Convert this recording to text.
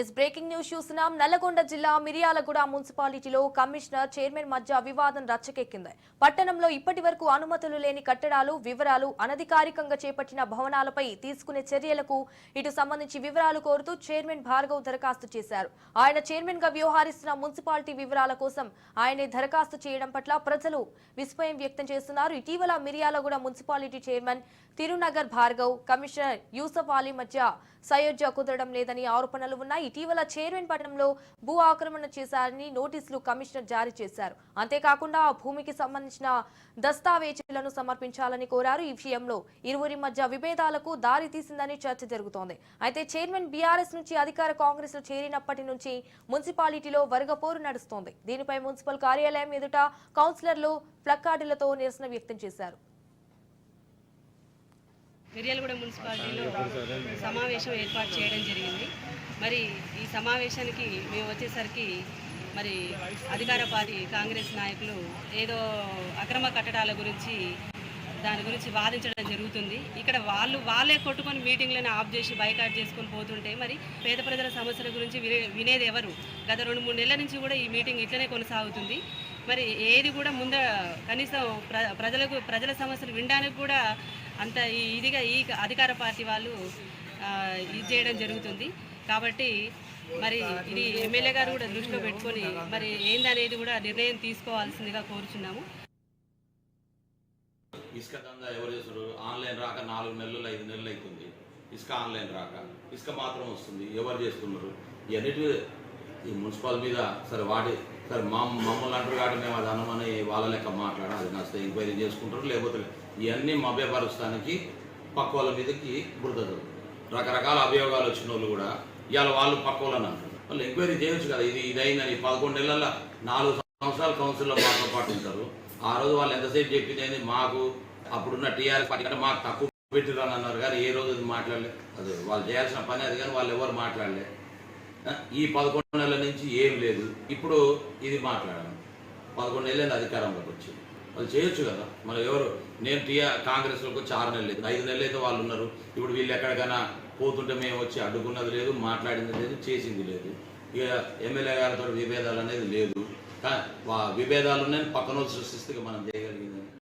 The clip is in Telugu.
ఎస్ బ్రేకింగ్ న్యూస్ చూస్తున్నాం. నల్లగొండ జిల్లా మిర్యాలగూడ మున్సిపాలిటీలో కమిషనర్ చైర్మన్ మధ్య వివాదం రచ్చకెక్కింది. పట్టణంలో ఇప్పటి వరకు అనుమతులు లేని కట్టడాలు వివరాలు అనధికారికంగా చేపట్టిన భవనాలపై తీసుకునే చర్యలకు ఇటు సంబంధించి వివరాలు కోరుతూ చైర్మన్ భార్గవ్ దరఖాస్తు చేశారు. ఆయన చైర్మన్గా వ్యవహరిస్తున్న మున్సిపాలిటీ వివరాల కోసం ఆయనే దరఖాస్తు చేయడం పట్ల ప్రజలు విస్మయం వ్యక్తం చేస్తున్నారు. ఇటీవల Miryalaguda municipality chairman Tirunagar Bhargav commissioner Yusuf Ali మధ్య సయోధ్య కుదరడం లేదని ఆరోపణలు ఉన్నాయి. ఇటీవల చైర్మన్ పట్టణంలో భూ ఆక్రమణ చేశారని నోటీసులు కమిషనర్ జారీ చేశారు. అంతేకాకుండా ఆ భూమికి సంబంధించిన దస్తావేజీలను సమర్పించాలని కోరారు. ఈ విషయంలో ఇరువురి మధ్య విభేదాలకు దారి తీసిందని చర్చ జరుగుతోంది. అయితే చైర్మన్ బీఆర్ఎస్ నుంచి అధికార కాంగ్రెస్లో చేరినప్పటి నుంచి మున్సిపాలిటీలో వర్గపోరు నడుస్తోంది. దీనిపై మున్సిపల్ కార్యాలయం ఎదుట కౌన్సిలర్లు ప్లక్కార్డులతో నిరసన వ్యక్తం చేశారు. మిర్యాలగూడ మున్సిపాలిటీలో సమావేశం ఏర్పాటు చేయడం జరిగింది. మరి ఈ సమావేశానికి మేము వచ్చేసరికి మరి అధికార పార్టీ కాంగ్రెస్ నాయకులు ఏదో అక్రమ కట్టడాల గురించి దాని గురించి వాదించడం జరుగుతుంది. ఇక్కడ వాళ్ళు వాళ్ళే కొట్టుకొని మీటింగ్లను ఆఫ్ చేసి బైకాట్ చేసుకొని పోతుంటే మరి పేద ప్రజల సమస్యల గురించి వినే- వినేది ఎవరు? గత రెండు మూడు నెలల నుంచి కూడా ఈ మీటింగ్ ఇట్లనే కొనసాగుతుంది. మరి ఏది కూడా ముంద కనీసం ప్ర ప్రజలకు ప్రజల సమస్యలు వినడానికి కూడా అంత ఇదిగా ఈ అధికార పార్టీ వాళ్ళు ఇది చేయడం జరుగుతుంది. కాబట్టి మరి ఇది ఎమ్మెల్యే గారు కూడా దృష్టిలో పెట్టుకొని మరి ఏందనేది కూడా నిర్ణయం తీసుకోవాల్సిందిగా కోరుచున్నాము. ఇసుక దందా ఎవరు చేస్తారు ఆన్లైన్ రాక నాలుగు నెలలు ఐదు నెలలు అవుతుంది. ఇసుక ఆన్లైన్ రాక ఇసుక మాత్రం వస్తుంది. ఎవరు చేస్తున్నారు? ఇవన్నిటి ఈ మున్సిపల్ మీద సరే వాటి సరే మా మమ్మల్ని అంటారు కాబట్టి మేము అది అనమని వాళ్ళ లెక్క మాట్లాడడం అది నచ్చితే ఎంక్వైరీ చేసుకుంటారు లేకపోతే ఇవన్నీ మభ్యపరుస్తానికి పక్క వాళ్ళ మీదకి బురద రకరకాల అభియోగాలు వచ్చిన వాళ్ళు కూడా ఇవాళ వాళ్ళు పక్క వాళ్ళని అంటారు. వాళ్ళు ఎంక్వైరీ చేయొచ్చు కదా ఇది ఇదైందని పదకొండు నెలల్లో నాలుగు సంవత్సరాలు కౌన్సిల్లో మాతో పాటు ఉంటారు ఆ రోజు వాళ్ళు ఎంతసేపు చెప్పింది మాకు అప్పుడున్న టీఆర్ఎస్ పార్టీ అంటే మాకు తక్కువ పెట్టిరని అన్నారు కానీ ఏ రోజు అది మాట్లాడలే. అది వాళ్ళు చేయాల్సిన పని అది కానీ వాళ్ళు ఎవరు మాట్లాడలే. ఈ పదకొండు నెలల నుంచి ఏం లేదు. ఇప్పుడు ఇది మాట్లాడాను పదకొండు నెలలు అధికారంలోకి వచ్చి. వాళ్ళు చేయొచ్చు కదా? మరి ఎవరు? నేను టీఆర్ కాంగ్రెస్లోకి వచ్చి ఆరు నెలలు లేదు ఐదు నెలలు అయితే వాళ్ళు ఉన్నారు. ఇప్పుడు వీళ్ళు ఎక్కడికైనా పోతుంటే మేము వచ్చి అడ్డుకున్నది లేదు మాట్లాడింది లేదు చేసింది లేదు. ఇక ఎమ్మెల్యే గారితో విభేదాలు అనేది లేదు. వా- విభేదాలు ఉన్నాయి పక్కన సృష్టిస్తే మనం చేయగలం